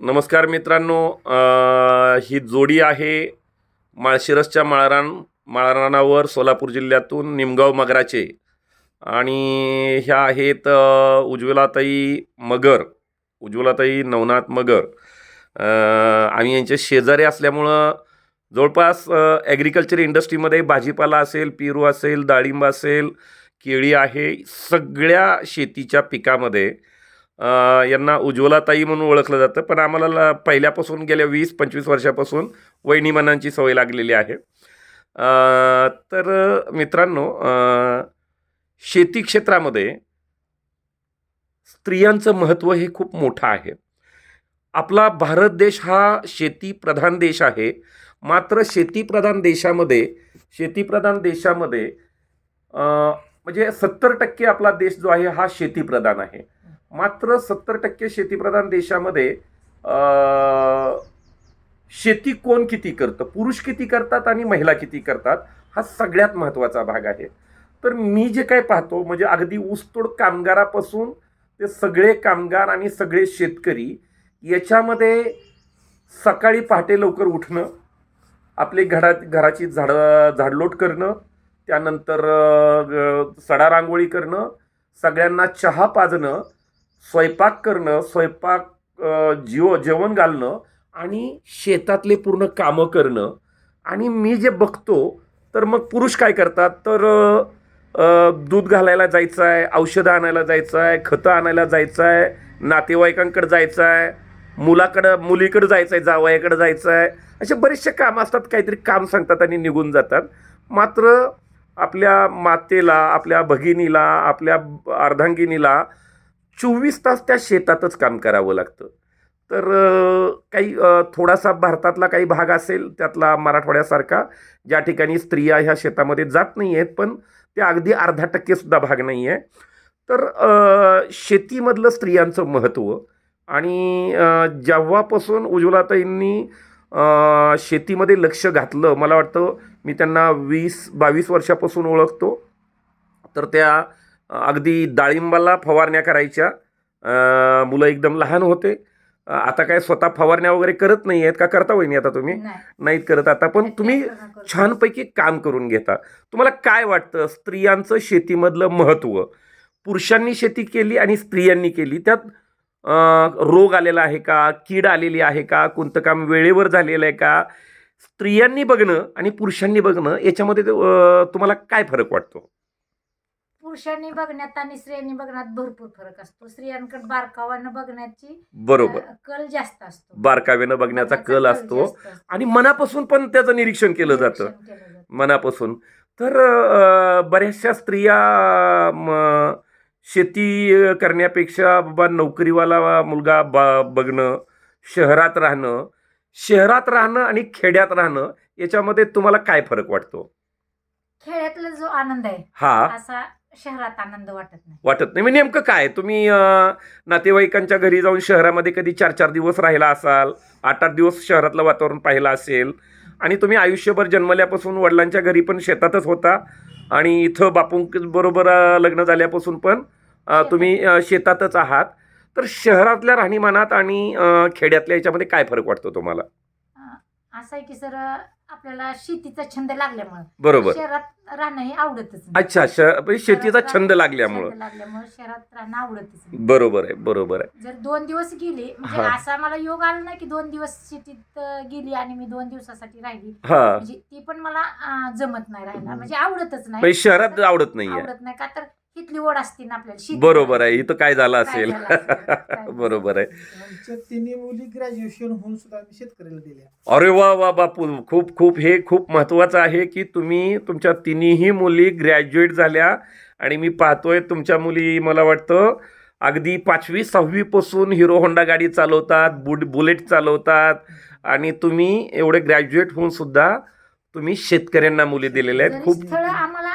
नमस्कार मित्रांनो ही जोडी आहे माळशिरसच्या माळरान माळरानावर सोलापूर जिल्ह्यातून निमगाव मगराचे. आणि ह्या आहेत उज्ज्वलाताई मगर उज्ज्वलाताई नवनाथ मगर. आम्ही यांचे शेजारी असल्यामुळं जवळपास ॲग्रिकल्चर इंडस्ट्रीमध्ये भाजीपाला असेल पेरू असेल डाळिंब असेल केळी आहे सगळ्या शेतीच्या पिकामध्ये यांना उज्ज्वलाताई म्हणून ओळखलं जातं. पण आम्हाला ल- पहिल्यापासून गेल्या वीस पंचवीस वर्षापासून वहिनीमनांची सवय लागलेली आहे. तर मित्रांनो शेती क्षेत्रामध्ये स्त्रियांचं महत्त्व हे खूप मोठं आहे. आपला भारत देश हा शेतीप्रधान देश आहे. मात्र शेतीप्रधान देशामध्ये शेतीप्रधान देशामध्ये म्हणजे सत्तर टक्के आपला देश जो आहे हा शेतीप्रधान आहे. मात्र सत्तर टक्के शेतीप्रधान देशामध्ये शेती कोण किती करतं? पुरुष किती करतात आणि महिला किती करतात? हा सगळ्यात महत्त्वाचा भाग आहे. तर मी जे काय पाहतो म्हणजे अगदी ऊसतोड कामगारापासून ते सगळे कामगार आणि सगळे शेतकरी याच्यामध्ये सकाळी पहाटे लवकर उठणं आपली घरात घराची झाडं झाडलोट करणं त्यानंतर सडा रांगोळी करणं सगळ्यांना चहा पाजणं स्वयंपाक करणं स्वयंपाक जीव जेवण घालणं आणि शेतातले पूर्ण कामं करणं. आणि मी जे बघतो तर मग पुरुष काय करतात? तर दूध घालायला जायचं आहे औषधं आणायला जायचं आहे खतं आणायला जायचं आहे नातेवाईकांकडे जायचं आहे मुलाकडं मुलीकडं जायचं आहे जावयाकडं जायचं आहे असे बरेचसे काम असतात काहीतरी काम सांगतात आणि निघून जातात. मात्र आपल्या मातेला आपल्या भगिनीला आपल्या अर्धांगिनीला चोवीस तास त्या शेतातच काम करावं लागतं. तर काही थोडासा भारतातला काही भाग असेल त्यातला मराठवाड्यासारखा ज्या ठिकाणी स्त्रिया ह्या शेतामध्ये जात नाही आहेत पण ते अगदी अर्धा टक्केसुद्धा भाग नाही आहे. तर शेतीमधलं स्त्रियांचं महत्त्व आणि जेव्हापासून उज्ज्वलाताईंनी शेतीमध्ये लक्ष घातलं मला वाटतं मी त्यांना वीस बावीस वर्षापासून ओळखतो तर त्या अगदी डाळिंबाला फवारण्या करायच्या. मुलं एकदम लहान होते. आता काय स्वतः फवारण्या वगैरे करत नाही आहेत का करता वहिनी आता तुम्ही? नाही. नाहीत करत आता. पण तुम्ही. छानपैकी काम करून घेता. तुम्हाला काय वाटतं? स्त्रियांचं शेतीमधलं महत्त्व पुरुषांनी शेती केली आणि स्त्रियांनी केली. त्यात रोग आलेला आहे का? कीड आलेली आहे का? कोणतं काम वेळेवर झालेलं आहे का? स्त्रियांनी बघणं आणि पुरुषांनी बघणं याच्यामध्ये तुम्हाला काय फरक वाटतो? पुरुषांनी बघण्यात आणि स्त्रियांनी बघण्यात भरपूर फरक असतो. स्त्रियांकडे बारकावानं बघण्याची बरोबर. कल जास्त असतो. बारकाव्यानं बघण्याचा कल असतो. आणि मनापासून पण त्याचं निरीक्षण केलं जातं. मनापासून. तर बऱ्याचशा स्त्रिया शेती करण्यापेक्षा बाबा नोकरीवाला मुलगा बघणं शहरात राहणं शहरात राहणं आणि खेड्यात राहणं याच्यामध्ये तुम्हाला काय फरक वाटतो? खेड्यातला जो आनंद आहे हा. असा शहरात आनंद वाटत नाही. वाटत नाही. म्हणजे नेमकं काय? तुम्ही अ, नातेवाईकांच्या घरी जाऊन शहरामध्ये कधी चार चार दिवस राहिला असाल आठ आठ दिवस शहरातलं वातावरण पाहिलं असेल आणि तुम्ही आयुष्यभर जन्मल्यापासून वडिलांच्या घरी पण शेतातच होता आणि इथं बापू बरोबर अ, लग्न झाल्यापासून पण अ, तुम्ही अ, शेतातच आहात. तर शहरातल्या राहणीमानात आणि अ, खेड्यातल्या याच्यामध्ये काय फरक वाटतो तुम्हाला? अ, असं आहे की सर आपल्याला शेतीचा छंद लागल्यामुळे. बरोबर. शहरात राहणं हे आवडतच नाही. अच्छा श म्हणजे शेतीचा शहरात छंद राहणं- लागल्यामुळं. छंद लागल्यामुळे शहरात राहणं आवडतच नाही. बरोबर आहे बरोबर आहे. जर दोन दिवस गेली म्हणजे हा. असा मला योग आला नाही की दोन दिवस शेतीत अ, गेली आणि मी दोन दिवसासाठी राहिली. हा. म्हणजे ती पण मला अ, जमत नाही राहायला. म्हणजे आवडतच नाही. म्हणजे शहरात आवडत नाहीये. आवडत नाही. का तर इथली ओढ असते ना आपल्याला? शेती बरोबर आहे इथं काय झालं काय असेल? झालं असेल, काय बरोबर आहे. आमच्या तिन्ही मुली ग्रॅज्युएशन होऊन सुद्धा आम्ही शेतकऱ्याला दिल्या. अरे वा वा बापू खूप खूप हे खूप महत्त्वाचं आहे की तुम्ही तुमच्या तिन्ही मुली ग्रॅज्युएट झाल्या आणि मी पाहतोय तुमच्या मुली मला वाटतं अगदी पाचवी सहावीपासून हिरो होंडा गाडी चालवतात बुड बुलेट चालवतात आणि तुम्ही एवढे ग्रॅज्युएट होऊन सुद्धा तुम्ही शेतकऱ्यांना मुली दिलेल्या आहेत. खूप स्थळं आम्हाला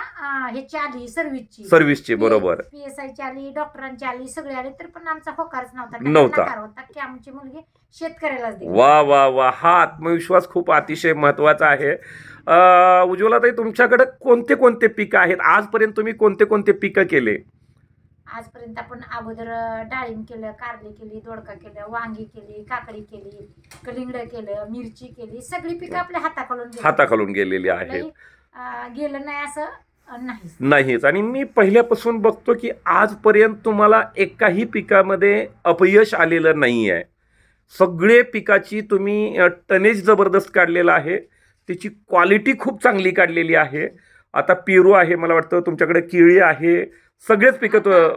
ह्याची आली सर्व्हिसची. सर्व्हिसची बरोबर. पी एस आयची आली डॉक्टरांची आली सगळे आले तर पण आमचा होकारच नव्हता. नव्हता. नकार होता की आमची मुलगी शेतकऱ्यालाच दिली. वा वा वा. हा आत्मविश्वास खूप अतिशय महत्त्वाचा आहे. अं, उज्ज्वलाताई तुमच्याकडे कोणते कोणते पिकं आहेत? आजपर्यंत तुम्ही कोणते कोणते पिकं केले? आजपर्यंत आपण अगोदर डाळिंब केलं कारली केली दोडका केलं वांगी केली काकडी केली कलिंगड केलं मिरची केली सगळी पिकं आपल्या हाताखालून गेली. हाताखालून गेलेली अं, गेलं नाही असं अं, नाहीच. नाहीच. आणि मी पहिल्यापासून बघतो की आजपर्यंत तुम्हाला एकाही पिकामध्ये अपयश आलेलं नाही आहे सगळे पिकाची तुम्ही अ, टनेज जबरदस्त काढलेलं आहे. त्याची क्वालिटी खूप चांगली काढलेली आहे. आता पेरू आहे मला वाटतं तुमच्याकडे केळी आहे सगळेच पिकं तो-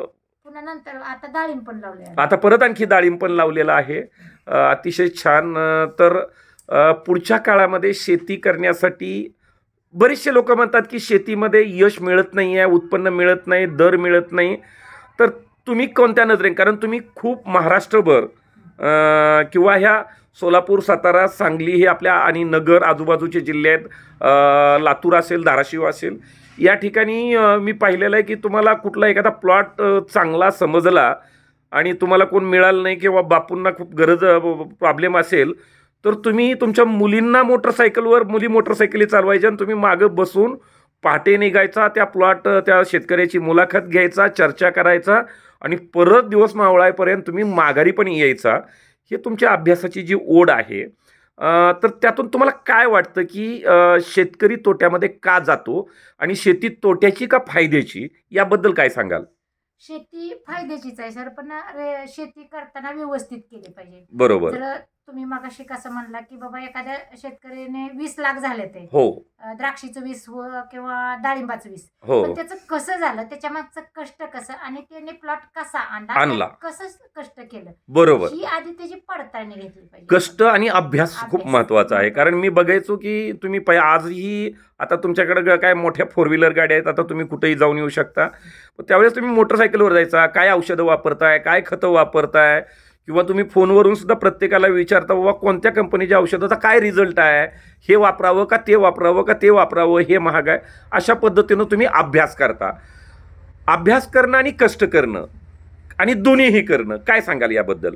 पुन्हा नंतर आता डाळिंब पण लावले आहे. आता परत आणखी डाळिंब पण लावलेलं आहे. अ, अतिशय छान. अ, तर अ, पुढच्या काळामध्ये शेती करण्यासाठी बरेचसे लोक म्हणतात की शेतीमध्ये यश मिळत नाही आहे उत्पन्न मिळत नाही दर मिळत नाही. तर तुम्ही कोणत्या नजरेने? कारण तुम्ही खूप महाराष्ट्रभर अ, किंवा ह्या सोलापूर सातारा सांगली हे आपल्या आणि नगर आजूबाजूचे जिल्हे आहेत. अ, लातूर असेल धाराशिव असेल. या ठिकाणी मी पाहिलेलं आहे की तुम्हाला कुठला एखादा प्लॉट चांगला समजला आणि तुम्हाला कोण मिळालं नाही किंवा बापूंना खूप गरज प्रॉब्लेम असेल तर तुम्ही तुमच्या मुलींना मोटरसायकलवर मुली मोटरसायकली चालवायच्या आणि तुम्ही मागं बसून पहाटे निघायचा त्या प्लॉट त्या शेतकऱ्याची मुलाखत घ्यायचा चर्चा करायचा आणि परत दिवस मावळायपर्यंत तुम्ही माघारी पण यायचा. हे तुमच्या अभ्यासाची जी ओढ आहे तर त्यातून तुम्हाला काय वाटतं की शेतकरी तोट्यामध्ये का जातो आणि शेती तोट्याची का फायद्याची? याबद्दल काय सांगाल? शेती फायद्याचीच आहे सर. पण रे- शेती करताना व्यवस्थित केली पाहिजे. बरोबर. जर तुम्ही मगाशी कसं म्हणला की बाबा एखाद्या शेतकऱ्याने वीस लाख झाले ते. हो. अं, द्राक्षीचं वीस हो किंवा डाळिंबाचं वीस. हो. पण त्याचं कसं झालं? त्याच्या मागचं कष्ट कसं? आणि त्याने प्लॉट कसा आणला? आणला. कसं कष्ट केलं? बरोबर. ही आधी त्याची पडताळणी घेतली पाहिजे. कष्ट आणि अभ्यास खूप अभ्यास. महत्त्वाचा आहे. कारण मी बघायचो की तुम्ही पै आजही आता तुमच्याकडे ग- काय मोठ्या फोर व्हीलर गाड्या आहेत. आता तुम्ही कुठेही जाऊन येऊ शकता. पण त्यावेळेस तुम्ही मोटरसायकलवर जायचा. काय औषधं वापरताय? काय खतं वापरताय? किंवा तुम्ही फोनवरून सुद्धा प्रत्येकाला विचारता बाबा कोणत्या कंपनीच्या औषधाचा काय रिझल्ट आहे? हे वापरावं का ते वापरावं का ते वापरावं? हे महाग आहे. अशा पद्धतीनं तुम्ही अभ्यास करता. अभ्यास करणं आणि कष्ट करणं आणि दोन्हीही करणं. काय सांगाल याबद्दल?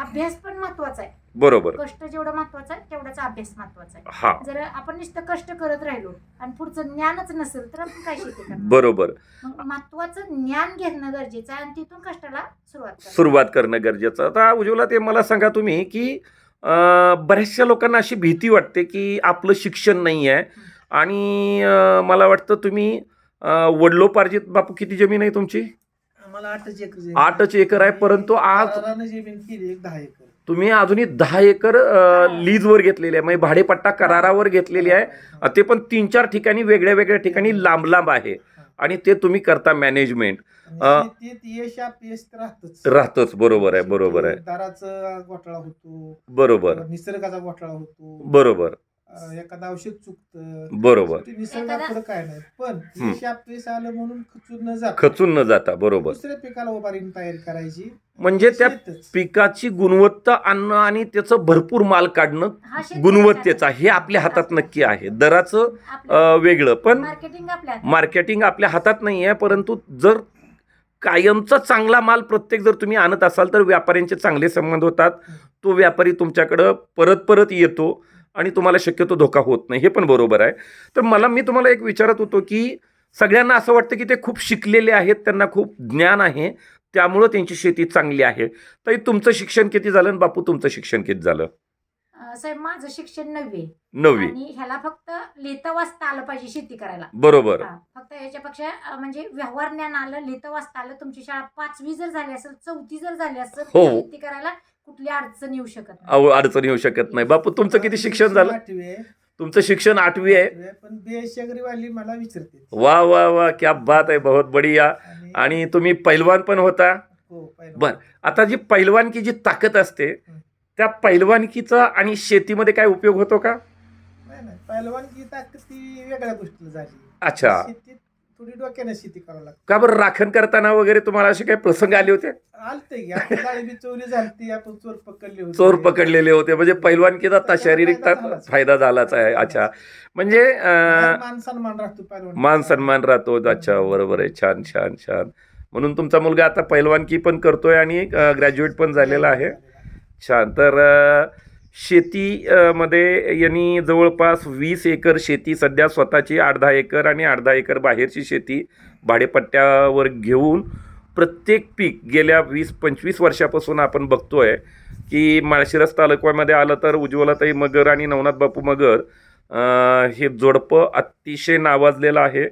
अभ्यास पण महत्त्वाचा आहे. बरोबर. कष्ट जेवढं महत्वाचं आहे तेवढाच अभ्यास महत्त्वाचा आहे. हा. जर आपण नुसतं कष्ट करत राहिलो आणि पुढचं ज्ञानच नसेल तर आपण काय शेती करणार? बरोबर. मग महत्वाचं ज्ञान घेणं गरजेचं आहे आणि तिथून कष्टाला सुरुवात करा सुरुवात करणं गरजेचं आता उज्ज्वला ते मला सांगा तुम्ही की अं, बऱ्याचशा लोकांना अशी भीती वाटते की आपलं शिक्षण नाही आहे. आणि अं, मला वाटतं तुम्ही अं, वडलोपार्जित बापू किती जमीन आहे तुमची? आम्हाला आठच एकर जमीन. आठच एकर आहे परंतु आज जमीन केली एक दहा एकर. तुम्ही अजूनही दहा एकर लीजवर घेतलेली आहे. म्हणजे भाडेपट्टा करारावर घेतलेली आहे. ते पण तीन चार ठिकाणी वेगळ्या वेगळ्या ठिकाणी लांब लांब आहे. आणि ते तुम्ही करता मॅनेजमेंट राहतच. बरोबर आहे बरोबर आहे. दाराचा घोटाळा होतो. बरोबर. निसर्गाचा घोटाळा होतो. बरोबर. एखादं औषध चुकतं बरोबर. निसर्गापुढे काय नाही. पण आलं म्हणून खचून न जात खचून न जाता बरोबर. दुसऱ्या पिकाला उभारीने तयारी करायची. म्हणजे त्या शेतच. पिकाची गुणवत्ता आणणं आणि त्याचं भरपूर माल काढणं हा गुणवत्तेचा हे आपल्या हातात नक्की आहे. दराचं अं, वेगळं. पण मार्केटिंग आपल्या हातात. मार्केटिंग आपल्या हातात नाही आहे. परंतु जर कायमचा चांगला माल प्रत्येक जर तुम्ही आणत असाल तर व्यापाऱ्यांचे चांगले संबंध होतात. तो व्यापारी तुमच्याकडं परत परत येतो. आणि तुम्हाला शक्यतो धोका होत नाही. हे पण बरोबर आहे. तर मला मी तुम्हाला एक विचारत होतो की सगळ्यांना असं वाटतं की ते खूप शिकलेले आहेत त्यांना खूप ज्ञान आहे त्यामुळं त्यांची शेती चांगली आहे. तर तुमचं शिक्षण किती झालं आणि बापू तुमचं शिक्षण किती झालं? साहेब माझं शिक्षण नववे नववी. आणि ह्याला फक्त लिहिता वाचता आलं पाहिजे शेती करायला. बरोबर. हा, फक्त याच्यापेक्षा अं, म्हणजे व्यवहार ज्ञान आलं लिहिता वाचता आलं तुमची शाळा पाचवी जर झाली असेल चौथी जर झाली असेल हो. तर शेती करायला कुठली अडचण येऊ शकत नाही. अव- अडचण येऊ शकत नाही. बापू तुमचं किती शिक्षण झालं? आठवी आहे. तुमचं शिक्षण आठवी आहे? आठवी आहे, पण बेएससी अग्रीवाली मला विचारते. वा वा वा क्या बात आहे बहुत बढिया. आणि तुम्ही पैलवान पण होता? हो पहिलं. बर. आता जी पैलवानकी जी ताकद असते त्या पैलवानकीचा आणि शेतीमध्ये काय उपयोग होतो का? नाही नाही. पहिलवानकी ताकद ती वेगळ्या गोष्टीला झाली. अच्छा. शेतीत थोडी डोक्याने शेती करावं लागते. का बरं? राखण करताना वगैरे तुम्हाला असे काही प्रसंग आले होते? आलते की. आपण डाळिंबी चोरी झालती आपण चोर पकडले होते. चोर पकडलेले होते. म्हणजे पैलवानकीचा आता शारीरिक ता- फायदा झालाच आहे. अच्छा. म्हणजे अं, मान सन्मान राहतो मान सन्मान राहतो. अच्छा बरोबर आहे. छान छान छान. म्हणून तुमचा मुलगा आता पैलवानकी पण करतोय आणि ग्रॅज्युएट पण झालेला आहे. छान. तर शेतीमध्ये शेती मध्ये यांनी जवळपास वीस एकर शेती सध्या स्वतःची आठ दहा एकर आणि आठ दहा एकर बाहेरची शेती भाडेपट्ट्यावर घेऊन प्रत्येक पीक गेल्या वीस पंचवीस वर्षापासून आपण बघतो आहे की माळशिरस तालुक्यामध्ये आलं तर उज्ज्वलाताई मगर आणि नवनाथ बापू मगर हे जोडपं अतिशय नावाजलेलं आहे.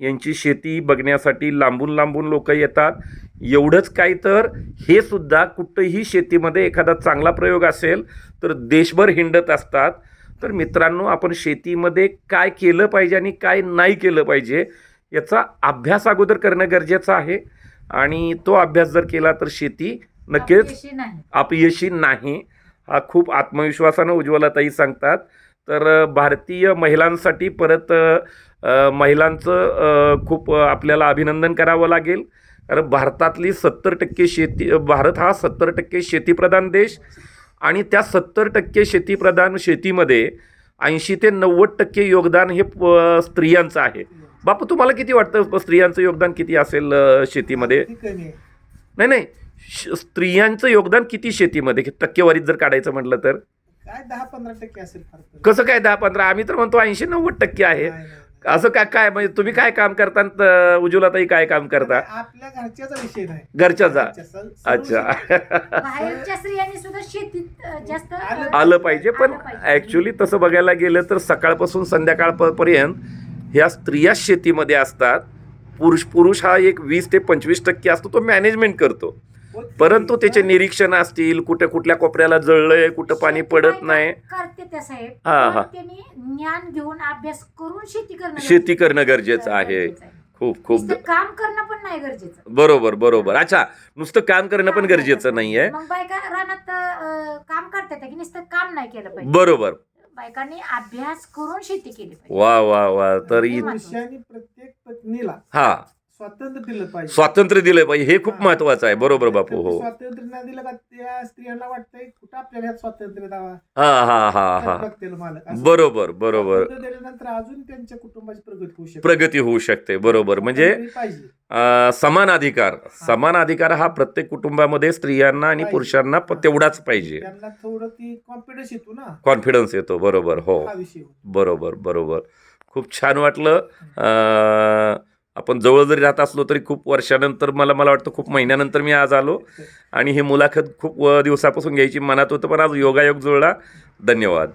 यांची शेती बघण्यासाठी लांबून लांबून लोक येतात. एवढंच काय तर हे सुद्धा कुठंही शेतीमध्ये एखादा चांगला प्रयोग असेल तर देशभर हिंडत असतात. तर मित्रांनो आपण शेतीमध्ये काय केलं पाहिजे आणि काय नाही केलं पाहिजे याचा अभ्यास अगोदर करणं गरजेचं आहे. आणि तो अभ्यास जर केला तर शेती नक्कीच अपयशी नाही. हा खूप आत्मविश्वासानं उज्ज्वलाताई सांगतात. तर भारतीय महिलांसाठी परत महिलांचं खूप आपल्याला अभिनंदन करावं लागेल. कारण भारतातली सत्तर टक्के शेती भारत हा सत्तर टक्के शेतीप्रधान देश आणि त्या सत्तर टक्के शेतीप्रधान शेतीमध्ये ऐंशी ते नव्वद टक्के योगदान हे स्त्रियांचं आहे. बापू तुम्हाला किती वाटतं स्त्रियांचं योगदान किती असेल शेतीमध्ये? नाही नाही. स्त्रियांचं योगदान किती शेतीमध्ये? टक्केवारीत जर काढायचं म्हटलं तर? काय दहा पंधरा टक्के असेल. कसं काय दहा पंधरा? आम्ही तर म्हणतो ऐंशी नव्वद टक्के आहे. असं काय काय म्हणजे तुम्ही काय काम करता त- उज्ज्वलाताई काय काम करता? आपल्या घरच्याचा विषय नाही. घरच्याचा? अच्छा. बाहेरच्या स्त्रियांनी सुद्धा शेतीत अं, जास्त अं, आलं पाहिजे पण आलं पाहिजे. ऍक्च्युली तसं बघायला गेलं तर सकाळपासून संध्याकाळपर्यंत ह्या स्त्रिया शेतीमध्ये असतात. पुरुष पुरुष हा एक वीस ते पंचवीस टक्के असतो तो मॅनेजमेंट करतो. परंतु त्याचे निरीक्षण असतील कुठे कुठल्या कोपऱ्याला जळलंय कुठं पाणी पडत नाही. करते त्या साहेब. हा, पण हा. त्यांनी ज्ञान घेऊन अभ्यास करून शेती करणं शेती करणं गरजेचं आहे. गरजेचं आहे. खूप खूप नुसतं काम करणं पण नाही गरजेचं. बरोबर बरोबर. अच्छा नुसतं काम करणं पण गरजेचं नाहीये. मग बायका रानात अं, काम करतात की नुसतं काम नाही केलं पाहिजे. बरोबर. बायकांनी अभ्यास करून शेती केली पाहिजे. वा वा वा. तर इ- पुरुषांनी प्रत्येक पत्नीला हा. स्वातंत्र्य दिलं पाहिजे. स्वातंत्र्य दिलं पाहिजे. हे खूप महत्वाचं आहे. बरोबर बापू हो. स्वातंत्र्य नाही दिलं का त्या स्त्रियांना वाटतंय कुठं आपल्याला ह्यात स्वातंत्र्य द्यावा? हा हा हा हा. बघतील मालक. असं. बरोबर बरोबर. स्वातंत्र्य दिल्यानंतर अजून त्यांच्या कुटुंबाची प्रगती होऊ शकते. प्रगती होऊ शकते. बरोबर. म्हणजे स्वातंत्र्य पाहिजे. अं, समान अधिकार. समान अधिकार हा प्रत्येक कुटुंबामध्ये स्त्रियांना आणि पाहिजे. पुरुषांना प- तेवढाच पाहिजे. त्यांना थोडं ती कॉन्फिडन्स येतो ना. कॉन्फिडन्स येतो. बरोबर. हो. हा विषय. बरोबर बरोबर. खूप छान वाटलं. अं, आपण जवळ जरी राहत असलो तरी खूप वर्षानंतर मला मला वाटतं खूप महिन्यानंतर मी आज आलो. आणि ही मुलाखत खूप दिवसापासून घ्यायची मनात होतं पण आज योगायोग जुळला. धन्यवाद.